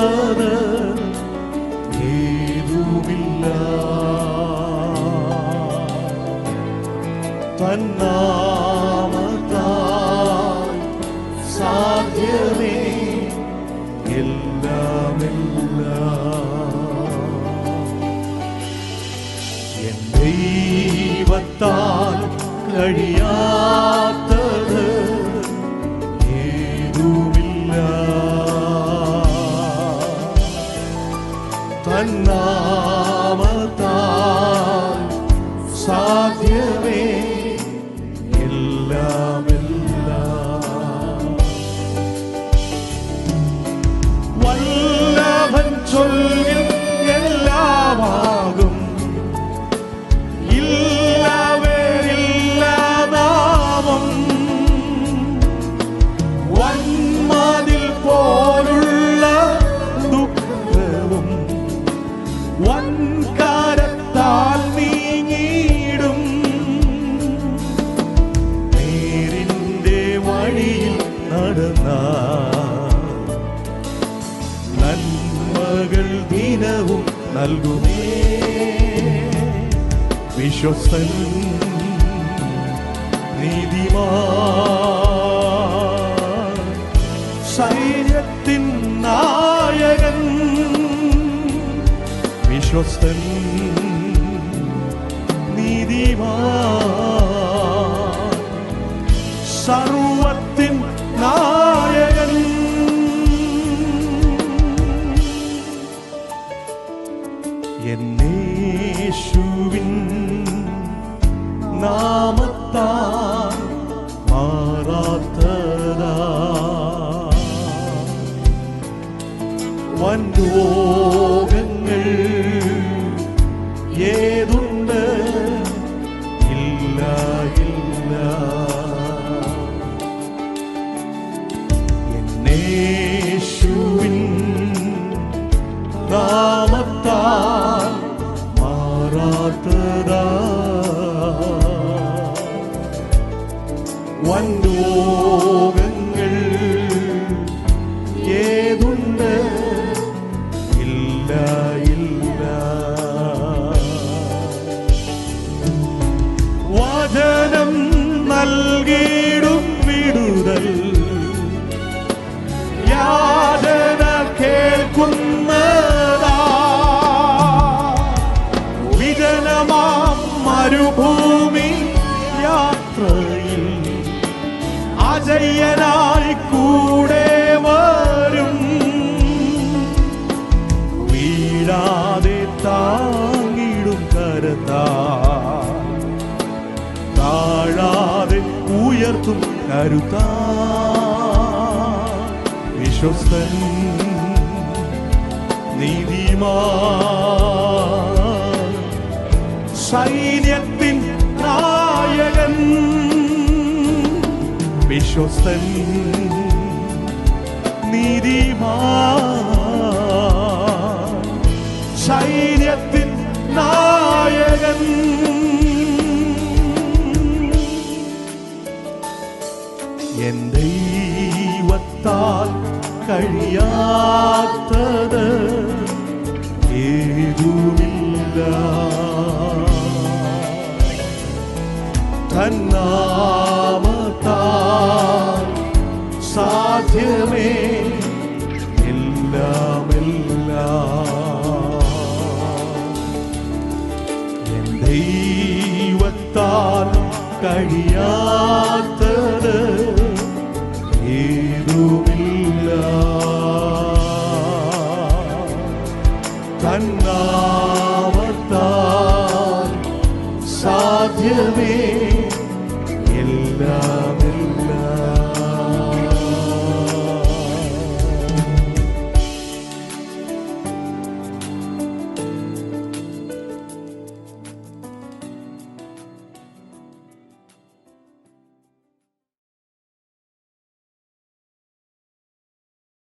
അടുത്തത് ഏതുമില്ല. തന്നാമത്താൽ സാധ്യമേ എല്ലാമില്ല. എൻ ദൈവത്താൽ കഴിയാ വഴിയിൽ നടന്ന. നന്മകൾ ദിനവും നൽകുമേ. വിശ്വസൻ നീതിമാ നായകൻ വിശ്വസ്തൻ നീതിമാ എന്നേശുവിൻ നാമത്താ മാറാത്തതാ. വൻരോഗങ്ങൾ ഏതുണ്ട്? ഇല്ല ഇല്ല. എന്നേശുവിൻ esperar. One door. അജയ്യനായി കൂടെ വരും. വീഴാതെ താങ്ങിടും കരത്താ താഴാതെ ഉയർത്തും കരുത്താ വിശ്വസ്തൻ നീതിമാ സൈന്യത്തിൻ വിശ്വസ്തൻ നീതിമാ സൈന്യത്തിൻ നായകൻ. എൻ ദൈവത്താൽ കഴിയാത്തത് ദൈവത്താൽ കഴിയാത്തത് സാധ്യമേ. എല്ലാം